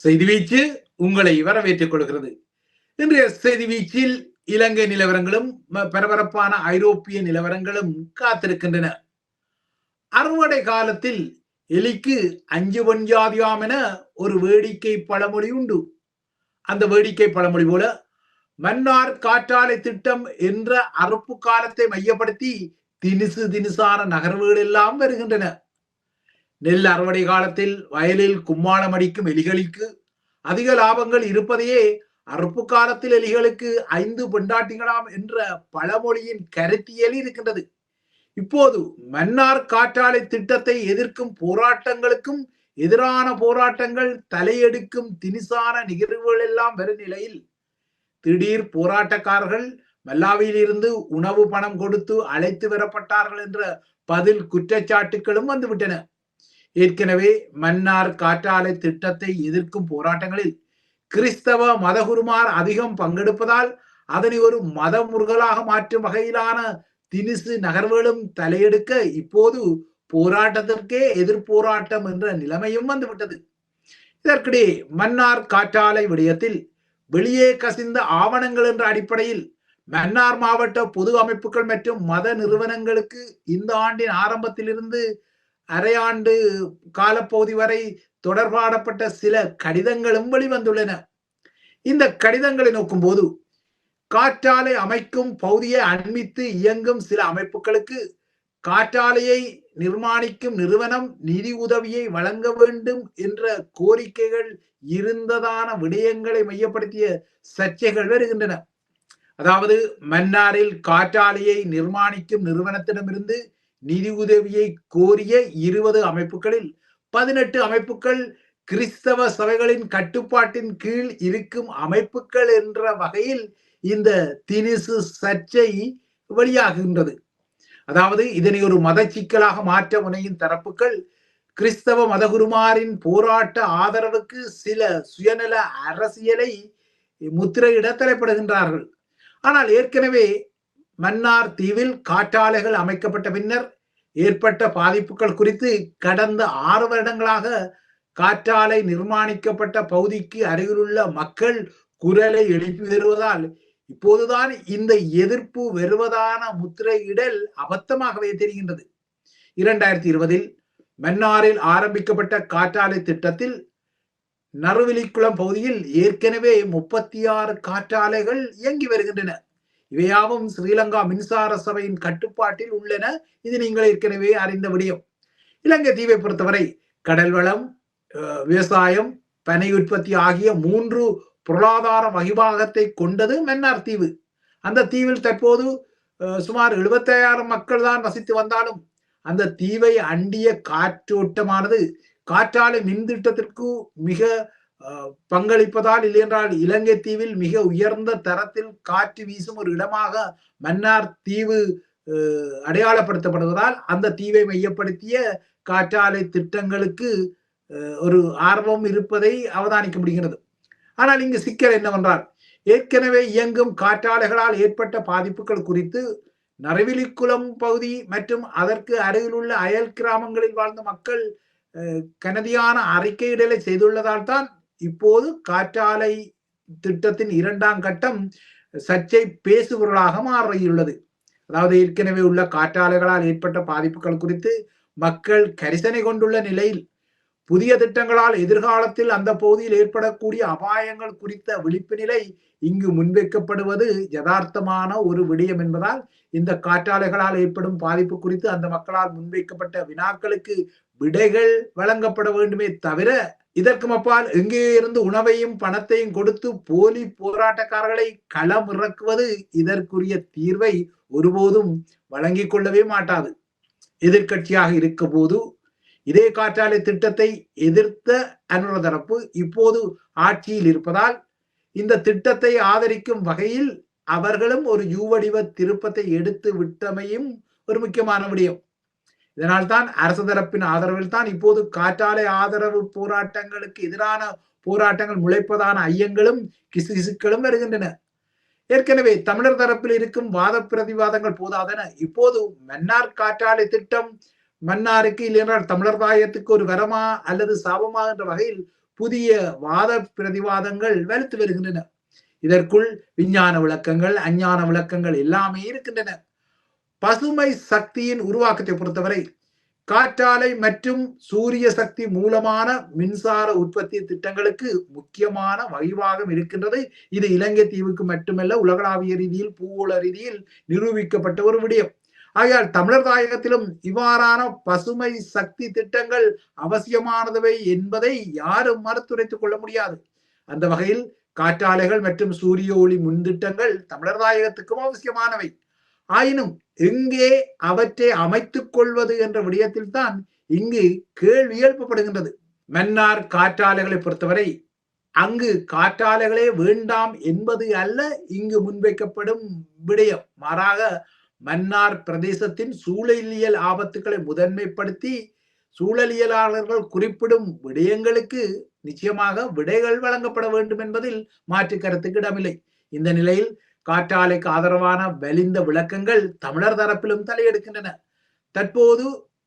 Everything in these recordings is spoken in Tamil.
செய்தி வீச்சு உங்களை வரவேற்றுக் கொள்கிறது. இன்றைய செய்தி வீச்சில் இலங்கை நிலவரங்களும் ம- பரபரப்பான ஐரோப்பிய நிலவரங்களும் காத்திருக்கின்றன. அறுவடை காலத்தில் எலிக்கு அஞ்சு பஞ்சாதியாம் என ஒரு வேடிக்கை பழமொழி உண்டு. அந்த வேடிக்கை பழமொழி போல மன்னார் காற்றாலை திட்டம் என்ற அறுப்பு காலத்தை மையப்படுத்தி தினுசு தினுசான நகர்வுகள் எல்லாம் வருகின்றன. நெல் அறுவடை காலத்தில் வயலில் கும்மாளம் அடிக்கும் எலிகளுக்கு அதிக லாபங்கள் இருப்பதையே அறுப்பு காலத்தில் எலிகளுக்கு ஐந்து பெண்டாட்டிகளாம் என்ற பழமொழியின் கருத்தியல் இருக்கின்றது. இப்போது மன்னார் காற்றாலை திட்டத்தை எதிர்க்கும் போராட்டங்களுக்கும் எதிரான போராட்டங்கள் தலையெடுக்கும் தினிசான நிகழ்வுகள் எல்லாம் வரும் நிலையில் திடீர் போராட்டக்காரர்கள் மல்லாவியிலிருந்து உணவு பணம் கொடுத்து அழைத்து வரப்பட்டார்கள் என்ற பதில் குற்றச்சாட்டுகளும் வந்துவிட்டன. ஏற்கனவே மன்னார் காற்றாலை திட்டத்தை எதிர்க்கும் போராட்டங்களில் கிறிஸ்தவ மதகுருமார் அதிகம் பங்கெடுப்பதால் அதனை ஒரு மத முருகலாக மாற்றும் வகையிலான தினிசு நகர்வுகளும் தலையெடுக்க இப்போது போராட்டத்திற்கே எதிர்போராட்டம் என்ற நிலைமையும் வந்துவிட்டது. இதற்கிடையே மன்னார் காற்றாலை விடயத்தில் வெளியே கசிந்த ஆவணங்கள் என்ற அடிப்படையில் மன்னார் மாவட்ட பொது அமைப்புகள் மற்றும் மத நிறுவனங்களுக்கு இந்த ஆண்டின் ஆரம்பத்திலிருந்து அரையாண்டு காலப்பகுதி வரை தொடர்பாடப்பட்ட சில கடிதங்களும் வெளிவந்துள்ளன. இந்த கடிதங்களை நோக்கும்போது காற்றாலை அமைக்கும் பகுதியை அண்மித்து இயங்கும் சில அமைப்புகளுக்கு காற்றாலையை நிர்மாணிக்கும் நிறுவனம் நிதி உதவியை வழங்க வேண்டும் என்ற கோரிக்கைகள் இருந்ததான விடயங்களை மையப்படுத்திய சர்ச்சைகள் வருகின்றன. அதாவது மன்னாரில் காற்றாலையை நிர்மாணிக்கும் நிறுவனத்திடமிருந்து நிதி உதவியை கோரிய இருபது அமைப்புகளில் பதினெட்டு அமைப்புகள் கிறிஸ்தவ சபைகளின் கட்டுப்பாட்டின் கீழ் இருக்கும் அமைப்புகள் என்ற வகையில் இந்த தினிசு சர்ச்சை வெளியாகின்றது. அதாவது இதனை ஒரு மத சிக்கலாக மாற்ற முனையும் தரப்புகள் கிறிஸ்தவ மதகுருமாரின் போராட்ட ஆதரவுக்கு சில சுயநல அரசியலை முத்திரையிட தலைப்படுகின்றார்கள். ஆனால் ஏற்கனவே மன்னார் தீவில் காற்றாலைகள் அமைக்கப்பட்ட பின்னர் ஏற்பட்ட பாதிப்புகள் குறித்து கடந்த ஆறு வருடங்களாக காற்றாலை நிர்மாணிக்கப்பட்ட பகுதிக்கு அருகிலுள்ள மக்கள் குரலை எழுப்பி வருவதால் இப்போதுதான் இந்த எதிர்ப்பு வருவதான முத்திரையிடல் அபத்தமாகவே தெரிகின்றது. இரண்டாயிரத்தி இருபதில் மன்னாரில் ஆரம்பிக்கப்பட்ட காற்றாலை திட்டத்தில் நறுவிலிக்குளம் பகுதியில் ஏற்கனவே முப்பத்தி ஆறு காற்றாலைகள் இயங்கி வருகின்றன. இவையாவும் ஸ்ரீலங்கா மின்சார சபையின் கட்டுப்பாட்டில் உள்ளன. இது நீங்கள் ஏற்கனவே அறிந்த விடியும். இலங்கை தீவை பொறுத்தவரை கடல் வளம் விவசாயம் பனை உற்பத்தி ஆகிய மூன்று பொருளாதார வகிபாகத்தை கொண்டது மன்னார் தீவு. அந்த தீவில் தற்போது சுமார் எழுபத்தையாயிரம் மக்கள் தான் வசித்து வந்தாலும் அந்த தீவை அண்டிய காற்றோட்டமானது. காற்றாலை மின் திட்டத்திற்கு மிக பங்களிப்பதால் இல்லையென்றால் இலங்கை தீவில் மிக உயர்ந்த தரத்தில் காற்று வீசும் ஒரு இடமாக மன்னார் தீவு அடையாளப்படுத்தப்படுவதால் அந்த தீவை மையப்படுத்திய காற்றாலை திட்டங்களுக்கு ஒரு ஆர்வம் இருப்பதை அவதானிக்க முடிகிறது ஆனால் இங்கு சிக்கல் என்னவென்றால் ஏற்கனவே இயங்கும் காற்றாலைகளால் ஏற்பட்ட பாதிப்புகள் குறித்து நரவிலிக்குளம் பகுதி மற்றும் அதற்கு அருகிலுள்ள அயல் கிராமங்களில் வாழ்ந்த மக்கள் கனதியான அறிக்கையிடலை செய்துள்ளதால் தான் இப்போது காற்றாலை திட்டத்தின் இரண்டாம் கட்டம் சர்ச்சை பேசுபொருளாக மாறியுள்ளது. அதாவது ஏற்கனவே உள்ள காற்றாலைகளால் ஏற்பட்ட பாதிப்புகள் குறித்து மக்கள் கரிசனை கொண்டுள்ள நிலையில் புதிய திட்டங்களால் எதிர்காலத்தில் அந்த பகுதியில் ஏற்படக்கூடிய அபாயங்கள் குறித்த விழிப்பு நிலை இங்கு முன்வைக்கப்படுவது யதார்த்தமான ஒரு விடயம் என்பதால் இந்த காற்றாலைகளால் ஏற்படும் பாதிப்பு குறித்து அந்த மக்களால் முன்வைக்கப்பட்ட வினாக்களுக்கு விடைகள் வழங்கப்பட வேண்டுமே தவிர இதற்கும் அப்பால் எங்கே இருந்து உணவையும் பணத்தையும் கொடுத்து போலி போராட்டக்காரர்களை களம் இறக்குவது இதற்குரிய தீர்வை ஒருபோதும் வழங்கிக் கொள்ளவே மாட்டாது. எதிர்க்கட்சியாக இருக்க போது இதே காற்றாலை திட்டத்தை எதிர்த்த அனுர தரப்பு இப்போது ஆட்சியில் இருப்பதால் இந்த திட்டத்தை ஆதரிக்கும் வகையில் அவர்களும் ஒரு யூவடிவ திருப்பத்தை எடுத்து விட்டமையும் ஒரு முக்கியமான விடயம். இதனால் தான் அரசு தரப்பின் ஆதரவில் தான் இப்போது காற்றாலை ஆதரவு போராட்டங்களுக்கு எதிரான போராட்டங்கள் முளைப்பதான ஐயங்களும் கிசுகிசுக்களும் வருகின்றன. ஏற்கனவே தமிழர் தரப்பில் இருக்கும் வாத பிரதிவாதங்கள் போதாதன இப்போது மன்னார் காற்றாலை திட்டம் மன்னாருக்கு இல்லையென்றால் தமிழர் தாயத்துக்கு ஒரு வரமா அல்லது சாபமா என்ற வகையில் புதிய வாத பிரதிவாதங்கள் வலுத்து வருகின்றன. இதற்குள் விஞ்ஞான விளக்கங்கள் அஞ்ஞான விளக்கங்கள் எல்லாமே இருக்கின்றன. பசுமை சக்தியின் உருவாக்கத்தை பொறுத்தவரை காற்றாலை மற்றும் சூரிய சக்தி மூலமான மின்சார உற்பத்தி திட்டங்களுக்கு முக்கியமான வகிவாகம் இருக்கின்றது. இது இலங்கை தீவுக்கு மட்டுமல்ல உலகளாவிய ரீதியில் பூகோள ரீதியில் நிரூபிக்கப்பட்ட ஒரு விடயம். ஆகையால் தமிழர் தாயகத்திலும் இவ்வாறான பசுமை சக்தி திட்டங்கள் அவசியமானதவை என்பதை யாரும் மறுத்துரைத்துக் கொள்ள முடியாது. அந்த வகையில் காற்றாலைகள் மற்றும் சூரிய ஒளி முன்திட்டங்கள் தமிழர் தாயகத்துக்கும் அவசியமானவை. ஆயினும் எங்கே அவற்றை அமைத்துக் கொள்வது என்ற விடயத்தில் தான் இங்கு கேள்வி எழுப்பப்படுகின்றது. மன்னார் காற்றாலைகளை பொறுத்தவரை அங்கு காற்றாலைகளே வேண்டாம் என்பது அல்ல இங்கு முன்வைக்கப்படும் விடயம். மாறாக மன்னார் பிரதேசத்தின் சூழலியல் ஆபத்துக்களை முதன்மைப்படுத்தி சூழலியலாளர்கள் குறிப்பிடும் விடயங்களுக்கு நிச்சயமாக விடைகள் வழங்கப்பட வேண்டும் என்பதில் மாற்று கருத்துக்கு இடமில்லை. இந்த நிலையில் காற்றாலைக்கு ஆதரவான வலிந்த விளக்கங்கள் தமிழர் தரப்பிலும் தலையெடுக்கின்றன தற்போது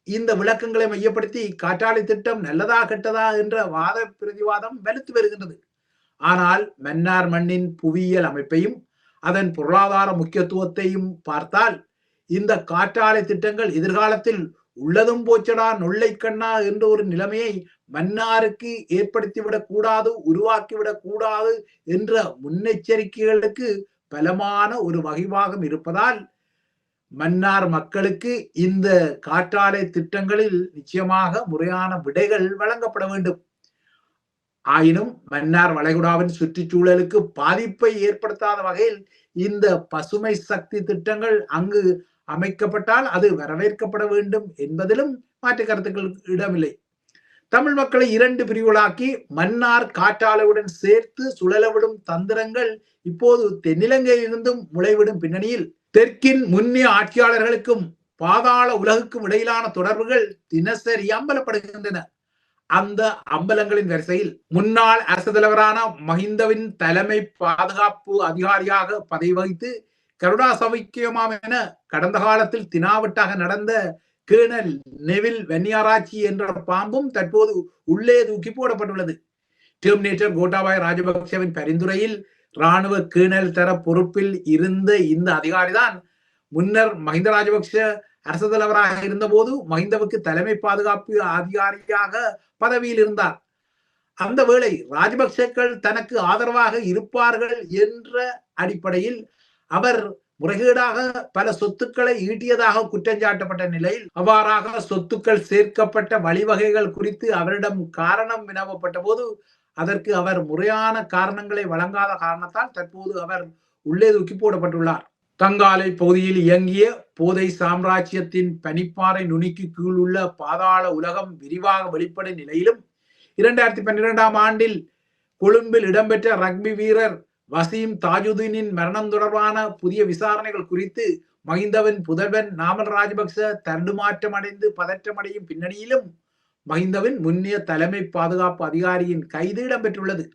இந்த விளக்கங்களை மையப்படுத்தி காற்றாலை திட்டம் நல்லதா கெட்டதா என்ற வாத பிரதிவாதம் வலுத்து வருகின்றது. ஆனால் மன்னார் மண்ணின் புவியியல் அமைப்பையும் அதன் பொருளாதார முக்கியத்துவத்தையும் பார்த்தால் இந்த காற்றாலை திட்டங்கள் எதிர்காலத்தில் உள்ளதும் போச்சடா நொல்லை கண்ணா என்ற ஒரு நிலைமையை மன்னாருக்கு ஏற்படுத்திவிடக் கூடாது உருவாக்கிவிடக் கூடாது என்ற முன்னெச்சரிக்கைகளுக்கு பலமான ஒரு வகைவாகம் இருப்பதால் மன்னார் மக்களுக்கு இந்த காற்றாலை திட்டங்களில் நிச்சயமாக முறையான விடைகள் வழங்கப்பட வேண்டும். ஆயினும் மன்னார் வளைகுடாவின் சுற்றுச்சூழலுக்கு பாதிப்பை ஏற்படுத்தாத வகையில் இந்த பசுமை சக்தி திட்டங்கள் அங்கு அமைக்கப்பட்டால் அது வரவேற்கப்பட வேண்டும் என்பதிலும் மாற்று கருத்துக்கள் இடமில்லை. தமிழ் மக்களை இரண்டு பிரிவுகளாக்கி மன்னார் காற்றாலையுடன் சேர்த்து சுழலவிடும் தந்திரங்கள் இப்போது தென்னிலங்கையிலிருந்தும் முளைவிடும் பின்னணியில். தெற்கின் முன்னே ஆட்சியாளர்களுக்கும் பாதாள உலகுக்கும் இடையிலான தொடர்புகள் தினசரி அம்பலப்படுகின்றன. அந்த அம்பலங்களின் வரிசையில் முன்னாள் அரசு தலைவரான மஹிந்தவின் தலைமை பாதுகாப்பு அதிகாரியாக பதவி வகித்து கருடா சவிக்கியமாம் என கடந்த காலத்தில் தினாவட்டாக நடந்த கேணல் நெவில் வெண்ணியாராச்சி என்ற பாம்பும் தற்போது உள்ளே தூக்கி போடப்பட்டுள்ளது. டெர்மினேட்டர் கோட்டாபாய் ராஜபக்சவின் பரிந்துரையில் ராணுவ கேணல் தர பொறுப்பில் இருந்த இந்த அதிகாரிதான் முன்னர் மஹிந்த ராஜபக்ஷ அரசு தலைவராக இருந்தபோது மஹிந்தவுக்கு தலைமை பாதுகாப்பு அதிகாரியாக பதவியில் இருந்தார். அந்த வேளை ராஜபக்சக்கள் தனக்கு ஆதரவாக இருப்பார்கள் என்ற அடிப்படையில் அவர் முறைகேடாக பல சொத்துக்களை ஈட்டியதாக குற்றஞ்சாட்டப்பட்ட நிலையில் அவ்வாறாக சொத்துக்கள் சேர்க்கப்பட்ட வழிவகைகள் குறித்து அவரிடம் காரணம் வினவப்பட்ட போது அதற்கு அவர் முறையான காரணங்களை வழங்காத காரணத்தால் தற்போது அவர் உள்ளே தூக்கி போடப்பட்டுள்ளார். தங்காலை பகுதியில் இயங்கிய போதை சாம்ராஜ்யத்தின் பனிப்பாறை நுனிக்கு கீழ் உள்ள பாதாள உலகம் விரிவாக வெளிப்படும் நிலையிலும் இரண்டாயிரத்தி பன்னிரெண்டாம் ஆண்டில் கொழும்பில் இடம்பெற்ற ரக்பி வீரர் வசீம் தாஜுதீனின் மரணம் தொடர்பான புதிய விசாரணைகள் குறித்து மஹிந்தவின் புதல்வன் நாமல் ராஜபக்ச தருடுமாற்றம் அடைந்து பதற்றமடையும் பின்னணியிலும் மஹிந்தவின் முன்னிய தலைமை பாதுகாப்பு அதிகாரியின் கைது இடம்பெற்றுள்ளது.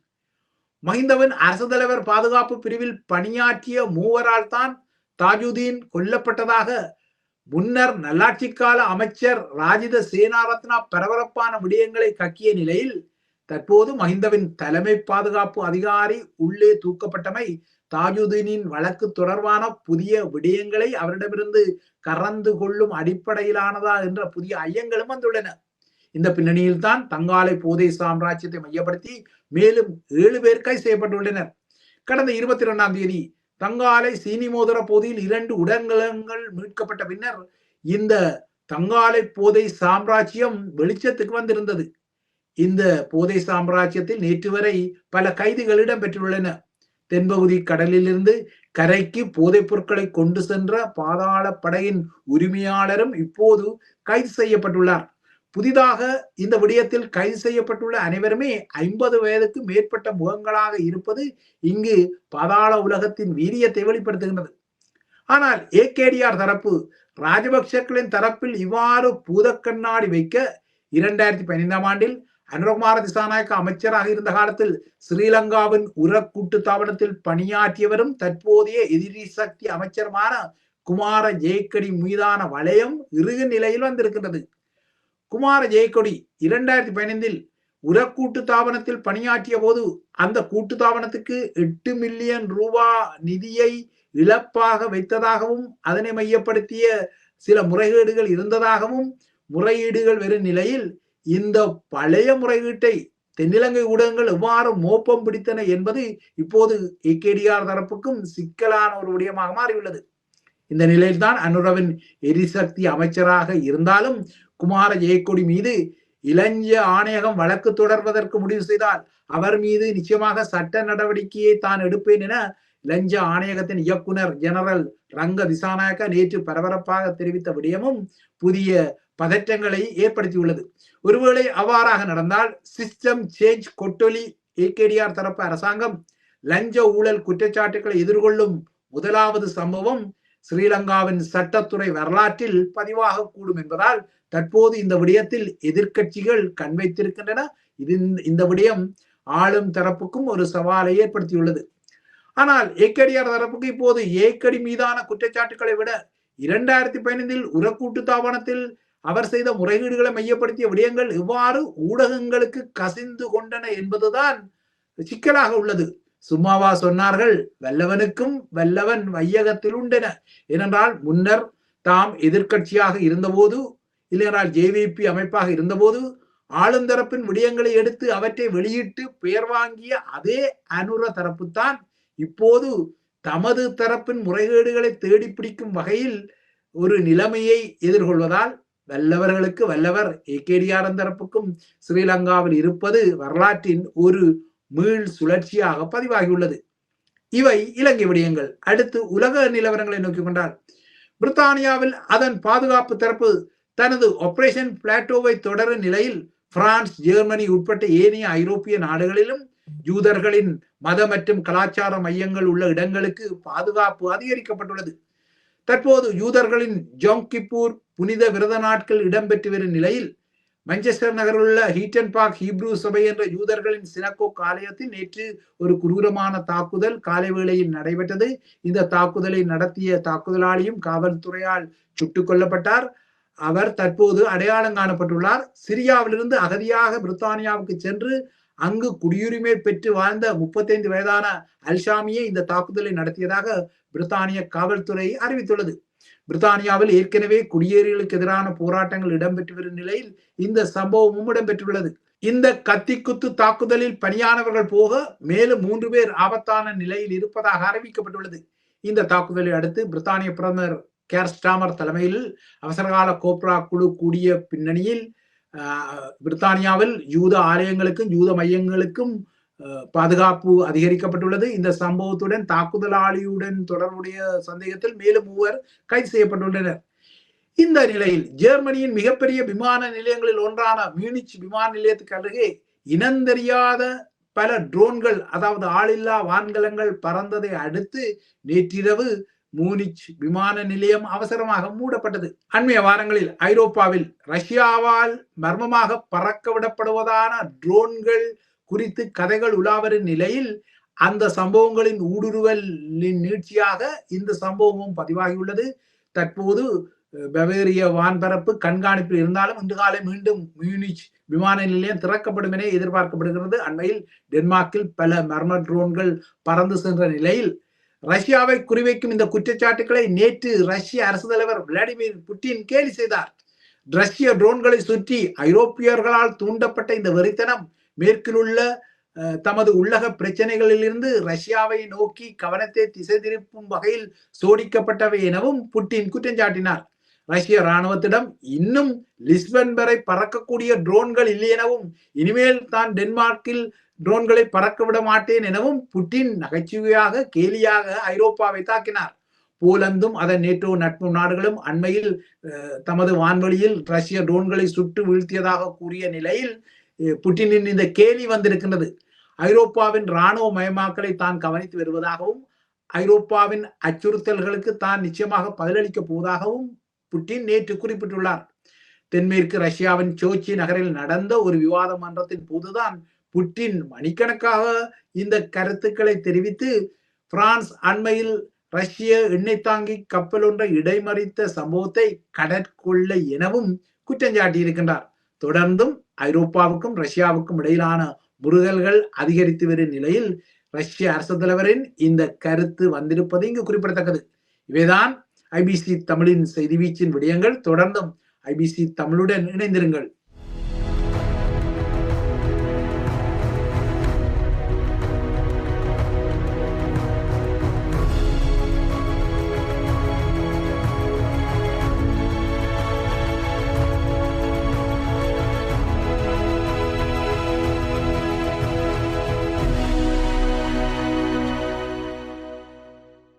மஹிந்தவின் அரசு தலைவர் பாதுகாப்பு பிரிவில் பணியாற்றிய மூவரால் தான் தாஜுதீன் கொல்லப்பட்டதாக முன்னர் நல்லாட்சி கால அமைச்சர் ராஜித சேனாரத்னா பரபரப்பான விடயங்களை கக்கிய நிலையில் தற்போது மஹிந்தவின் தலைமை பாதுகாப்பு அதிகாரி உள்ளே தூக்கப்பட்டமை தாஜுதீனின் வழக்கு தொடர்பான புதிய விடயங்களை அவரிடமிருந்து கறந்து கொள்ளும் அடிப்படையிலானதா என்ற புதிய ஐயங்களும் வந்துள்ளன. இந்த பின்னணியில் தான் தங்காலை போதை சாம்ராஜ்யத்தை மையப்படுத்தி மேலும் ஏழு பேர் கை செய்யப்பட்டுள்ளனர். கடந்த இருபத்தி இரண்டாம் தேதி தங்காலை சீனி மோதிர பகுதியில் இரண்டு உடங்கலங்கள் மீட்கப்பட்ட பின்னர் இந்த தங்காலை போதை சாம்ராஜ்யம் வெளிச்சத்துக்கு வந்திருந்தது. இந்த போதை சாம்ராஜ்யத்தில் நேற்று வரை பல கைதிகள் இடம்பெற்றுள்ளன. தென்பகுதி கடலிலிருந்து கரைக்கு போதைப் பொருட்களை கொண்டு சென்ற பாதாள படையின் உரிமையாளரும் இப்போது கைது செய்யப்பட்டுள்ளார். புதிதாக இந்த விடயத்தில் கைது செய்யப்பட்டுள்ள அனைவருமே ஐம்பது வயதுக்கு மேற்பட்ட முகங்களாக இருப்பது இங்கு பாதாள உலகத்தின் வீரியத்தை வெளிப்படுத்துகின்றது. ஆனால் ஏகேடிஆர் தரப்பு ராஜபக்சக்களின் தரப்பில் இவ்வாறு பூதக்கண்ணாடி வைக்க இரண்டாயிரத்தி பதினைந்தாம் ஆண்டில் அனுரகுமார திசாநாயக்க அமைச்சராக இருந்த காலத்தில் ஸ்ரீலங்காவின் உர கூட்டு தாபனத்தில் பணியாற்றியவரும் தற்போதைய எதிரி சக்தி அமைச்சருமான குமார ஜெயக்கடி மீதான வளையம் இறுகு நிலையில் வந்திருக்கின்றது. குமார ஜெயக்கொடி இரண்டாயிரத்தி பதினைந்தில் உர கூட்டு தாபனத்தில் பணியாற்றிய போது அந்த கூட்டு தாபனத்துக்கு எட்டு மில்லியன் ரூபா நிதியை இழப்பாக வைத்ததாகவும் அதனை மையப்படுத்திய சில முறைகேடுகள் இருந்ததாகவும் முறையீடுகள் வெறும் நிலையில் இந்த பழைய முறையீட்டை தென்னிலங்கை ஊடகங்கள் எவ்வாறு மோப்பம் பிடித்தன என்பது இப்போது ஏகேடிஆர் தரப்புக்கும் சிக்கலான ஒரு விடயமாக மாறியுள்ளது. இந்த நிலையில்தான் அனுரவின் எரிசக்தி அமைச்சராக இருந்தாலும் குமார ஜெயக்கொடி மீது இளஞ்ச ஆணையகம் வழக்கு தொடர்வதற்கு முடிவு செய்தால் அவர் மீது நிச்சயமாக சட்ட நடவடிக்கையை தான் எடுப்பேன் என இளஞ்ச ஆணையகத்தின் இயக்குனர் ஜெனரல் ரங்க திசாநாயக்க நேற்று பரபரப்பாக தெரிவித்த விடயமும் புதிய பதற்றங்களை ஏற்படுத்தியுள்ளது. ஒருவேளை அவ்வாறாக நடந்தால் சிஸ்டம் சேஞ்ச் கொட்டொலி ஏகேடிஆர் தரப்பு அரசாங்கம் லஞ்ச ஊழல் குற்றச்சாட்டுகளை எதிர்கொள்ளும் முதலாவது சம்பவம் ஸ்ரீலங்காவின் சட்டத்துறை வரலாற்றில் பதிவாக கூடும் என்பதால் தற்போது இந்த விடயத்தில் எதிர்கட்சிகள் கண் வைத்திருக்கின்றன. இது இந்த விடயம் ஆளும் தரப்புக்கும் ஒரு சவாலை ஏற்படுத்தியுள்ளது. ஆனால் ஏக்கடியார் தரப்புக்கு இப்போது ஏக்கடி மீதான குற்றச்சாட்டுகளை விட இரண்டாயிரத்தி பதினைந்தில் உரக்கூட்டு தாபனத்தில் அவர் செய்த முறைகேடுகளை மையப்படுத்திய விடயங்கள் இவ்வாறு ஊடகங்களுக்கு கசிந்து கொண்டன என்பதுதான் சிக்கலாக உள்ளது. சும்மாவா சொன்னார்கள் வல்லவனுக்கும் வல்லவன் வையகத்தில் உண்டென. ஏனென்றால் முன்னர் தாம் எதிர்கட்சியாக இருந்தபோது இல்லையென்றால் ஜேவிபி அமைப்பாக இருந்தபோது ஆளுந்தரப்பின் விடயங்களை எடுத்து அவற்றை வெளியிட்டு பெயர் வாங்கிய அதே அனுர தரப்புத்தான் இப்போது தமது தரப்பின் முறைகேடுகளை தேடி பிடிக்கும் வகையில் ஒரு நிலைமையை எதிர்கொள்வதால் வல்லவர்களுக்கு வல்லவர். ஏகேடிஆர் தரப்புக்கும் ஸ்ரீலங்காவில் இருப்பது வரலாற்றின் ஒரு மீள் சுழற்சியாக பதிவாகியுள்ளது. இவை இலங்கை விடயங்கள். அடுத்து உலக நிலவரங்களை நோக்கி கொண்டால் பிரித்தானியாவில் அதன் பாதுகாப்பு தரப்பு தனது ஆபரேஷன் பிளாட்டோவை தொடரும் நிலையில் பிரான்ஸ் ஜெர்மனி உட்பட்ட ஏனைய ஐரோப்பிய நாடுகளிலும் யூதர்களின் மத மற்றும் கலாச்சார மையங்கள் உள்ள இடங்களுக்கு பாதுகாப்பு அதிகரிக்கப்பட்டுள்ளது. தற்போது யூதர்களின் ஜோங்கிப்பூர் புனித விரத நாட்கள் இடம்பெற்று வரும் நிலையில் மஞ்செஸ்டர் நகரில் உள்ள ஹீட்டன் பார்க் ஹீப்ரூ சபை என்ற யூதர்களின் சினக்கோ ஆலயத்தில் நேற்று ஒரு குரூரமான தாக்குதல் காலை வேளையில் நடைபெற்றது. இந்த தாக்குதலை நடத்திய தாக்குதலாளியும் காவல்துறையால் சுட்டுக் கொல்லப்பட்டார். அவர் தற்போது அடையாளம் காணப்பட்டுள்ளார். சிரியாவிலிருந்து அகதியாக பிரித்தானியாவுக்கு சென்று அங்கு குடியுரிமை பெற்று வாழ்ந்த முப்பத்தைந்து வயதான அல்ஷாமியே இந்த தாக்குதலை நடத்தியதாக பிரித்தானிய காவல்துறை அறிவித்துள்ளது. பிரித்தானியாவில் ஏற்கனவே குடியேறிகளுக்கு எதிரான போராட்டங்கள் இடம்பெற்று வரும் நிலையில் இந்த சம்பவமும் இடம்பெற்றுள்ளது. இந்த கத்திக்குத்து தாக்குதலில் பணியானவர்கள் போக மேலும் மூன்று பேர் ஆபத்தான நிலையில் இருப்பதாக அறிவிக்கப்பட்டுள்ளது. இந்த தாக்குதலை அடுத்து பிரித்தானிய பிரதமர் கேர் ஸ்டாமர் தலைமையில் அவசரகால கோப்ரா குழு கூடிய பின்னணியில் பிரித்தானியாவில் யூத ஆலயங்களுக்கும் யூத மையங்களுக்கும் பாதுகாப்பு அதிகரிக்கப்பட்டுள்ளது. இந்த சம்பவத்துடன் தாக்குதலாளியுடன் தொடர்புடைய சந்தேகத்தில் மேலும் மூவர் கைது செய்யப்பட்டுள்ளனர். இந்த நிலையில் ஜெர்மனியின் மிகப்பெரிய விமான நிலையங்களில் ஒன்றான மியூனிச் விமான நிலையத்துக்கு அருகே இனந்தெரியாத பல ட்ரோன்கள் அதாவது ஆளில்லா வான்கலங்கள் பறந்ததை அடுத்து நேற்றிரவு மூனிச் விமான நிலையம் அவசரமாக மூடப்பட்டது. அண்மைய வாரங்களில் ஐரோப்பாவில் ரஷ்யாவால் மர்மமாக பறக்க விடப்படுவதான ட்ரோன்கள் குறித்து கதைகள் உலாவரும் நிலையில் அந்த சம்பவங்களின் ஊடுருவலின் நீட்சியாக இந்த சம்பவமும் பதிவாகியுள்ளது. தற்போது பவேரிய வான்பரப்பு கண்காணிப்பில் இருந்தாலும் இன்று காலை மீண்டும் மியூனிச் விமான நிலையம் திறக்கப்படும் என எதிர்பார்க்கப்படுகிறது. அண்மையில் டென்மார்க்கில் பல மர்ம ட்ரோன்கள் பறந்து சென்ற நிலையில் ரஷ்யாவை குறிவைக்கும் இந்த குற்றச்சாட்டுகளை நேற்று ரஷ்ய அரசு தலைவர் விளாடிமிர் புட்டின் கேலி செய்தார். ரஷ்ய ட்ரோன்களை சுற்றி ஐரோப்பியர்களால் தூண்டப்பட்ட இந்த வெறித்தனம் மேற்கில் உள்ள தமது உள்ளக பிரச்சனைகளிலிருந்து ரஷ்யாவை நோக்கி கவனத்தை திசை திருப்பும் வகையில் சோடிக்கப்பட்டவை எனவும் புட்டின் குற்றம் சாட்டினார். ரஷ்ய இராணுவத்திடம் இன்னும் லிஸ்பன் வரை பறக்கக்கூடிய ட்ரோன்கள் இல்லை எனவும் இனிமேல் தான் டென்மார்க்கில் ட்ரோன்களை பறக்க விட மாட்டேன் எனவும் புட்டின் நகைச்சுவையாக கேலியாக ஐரோப்பாவை தாக்கினார். போலந்தும் அதன் நேட்டோ நட்பு நாடுகளும் அண்மையில் தமது வான்வெளியில் ரஷ்ய ட்ரோன்களை சுட்டு வீழ்த்தியதாக கூறிய நிலையில் புட்டினின் இந்த கேலி வந்திருக்கின்றது. ஐரோப்பாவின் இராணுவ மயமாக்கலை தான் கவனித்து வருவதாகவும் ஐரோப்பாவின் அச்சுறுத்தல்களுக்கு தான் நிச்சயமாக பதிலளிக்க போவதாகவும் புட்டின் நேற்று குறிப்பிட்டுள்ளார். தென்மேற்கு ரஷ்யாவின் சோச்சி நகரில் நடந்த ஒரு விவாத மன்றத்தின் போதுதான் புட்டின் மணிக்கணக்காக இந்த கருத்துக்களை தெரிவித்து பிரான்ஸ் அண்மையில் ரஷ்ய எண்ணெய் தாங்கி கப்பல் ஒன்றை இடைமறித்த சம்பவத்தை கடற்கொள்ள எனவும் குற்றம் சாட்டியிருக்கின்றார். தொடர்ந்தும் ஐரோப்பாவுக்கும் ரஷ்யாவுக்கும் இடையிலான முருகல்கள் அதிகரித்து வரும் நிலையில் ரஷ்ய அரசு தலைவரின் இந்த கருத்து வந்திருப்பது இங்கு குறிப்பிடத்தக்கது. இவைதான் ஐபிசி தமிழின் செய்தி வீச்சின் விடயங்கள் தொடர்ந்தும் ஐபிசி தமிழுடன் இணைந்திருங்கள்.